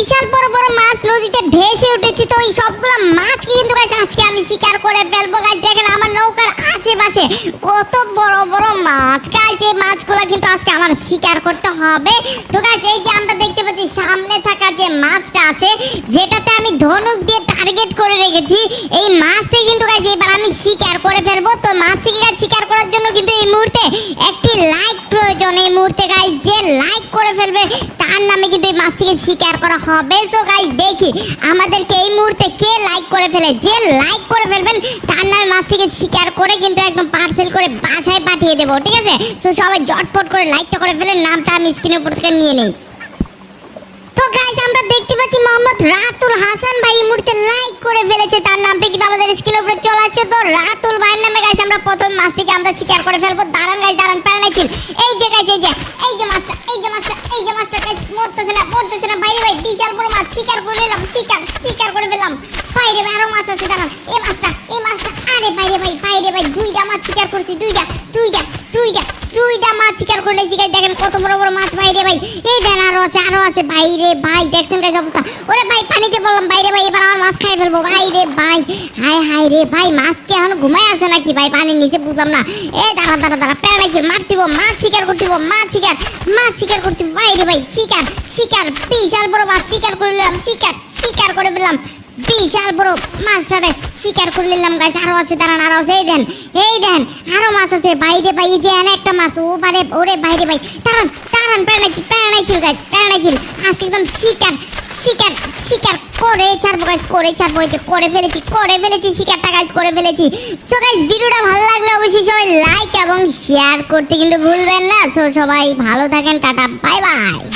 বিশাল বড় বড় মাছ নদীতে ভেসে উঠেছে তো এই সবগুলো মাছকে কিন্তু আজকে আমি শিকার করে ফেলব গাইস দেখেন আমার নৌকার আশেপাশে কত বড় বড় মাছ। গাইস এই মাছগুলো কিন্তু আজকে আমার শিকার করতে হবে। তো গাইস এই যে আমরা দেখতে পাচ্ছি, সামনে থাকা যে মাছটা আছে, যেটাতে আমি ধনুক দিয়ে টার্গেট করে রেখেছি, এই মাছটা কিন্তু গাইস এবার আমি শিকার করে ফেলব তো মাছটিকে গাইস শিকার করার জন্য কিন্তু এই মুহূর্তে একটি লাইক প্রয়োজন এই মুহূর্তে গাইস যে লাইক করে ফেলবে, তার নামে কিন্তু এই মাছটিকে শিকার করা হবে। সো গাইস দেখি আমাদেরকে এই মুহূর্তে কে লাইক করে ফেলে। যে লাইক করে ফেলবেন, তার নামে মাছটিকে শিকার করে কিন্তু একদম পার্সেল করে বাসায় পাঠিয়ে দেবো, ঠিক আছে? তো সবাই জটপট করে লাইকটা করে ফেলে, নামটা আমি স্ক্রিনের উপর থেকে নিয়ে নেই। তো গাইস আমরা দেখতে পাচ্ছি মোহাম্মদ রাতুল হাসান ভাই এই মুহূর্তে লাইক করে ফেলেছে, তার নামটা কিন্তু আমাদের স্ক্রিনের উপরে চলে আসছে। তো, রাতুল গাইস আমরা প্রথম মাছটিকে আমরা শিকার করে ফেলব। দাঁড়ান গাইস দাঁড়ান প্যারানাইছিল এই যে গাইস এই যে এই যে মাছটা, এই যে মাছটা, এই যে মাছটা গাইস মরতেছে না মরতেছে না। বাইরে ভাই, বিশাল বড় মাছ, শিকার করে নিলাম, শিকার শিকার করে ফেললাম। বাইরে আরও মাছ আছে, দাঁড়ান। এই মাছটা এই মাছটা, আরে বাইরে ভাই বাইরে ভাই, দুইটা মাছ শিকার করছি, দুইটা দুইটা দুইটা দুইটা মাছ শিকার করে লেছি গাইস দেখেন কত বড় বড় মাছ বাইরে ভাই। এই দেখেন আরও আছে আরও আছে। বাইরে ভাই, দেখছেন গাইস অবস্থা। ওরে ভাই, পানিতে বললাম বাইরে ভাই, এবার মাছ খাই ফেলব বাইরে ভাই হাই হাই রে ভাই মাছ কি এখন ঘুমাই আছে নাকি ভাই? পানির নিচে বুঝলাম না। এ দাঁড়া দাঁড়া দাঁড়া প্যারাইছিল মাছ দিব মাছ শিকার করতে হইবো, মাছ শিকার মাছ শিকার করতে হইবো। বাইরে ভাই শিকার শিকার বিশাল বড় মাছ শিকার করে নিলাম শিকার শিকার করে ফেললাম। বিশাল বড় মাছটারে শিকার করে নিলাম গাছ আরও আছে দাঁড়ান আরও আছে এই দেন এই দেন আরও মাছ আছে। বাইরে ভাই যে এনে একটা মাছ ও বারে ওরে বাইরে ভাই দাঁড়ান দাঁড়ান প্যারাইছিল প্যারাইছিল গাছ প্যারাইছিল আজকে একদম শিকার শিকার শিকার করে ছাড়বো গাছ করে ছাড়বো, এই করে ফেলেছি করে ফেলেছি শিকারটা গাছ করে ফেলেছি। সো গাইস ভিডিওটা ভালো লাগলে অবশ্যই সবাই লাইক এবং শেয়ার করতে কিন্তু ভুলবেন না। সো সবাই ভালো থাকেন, টাটা বাই বাই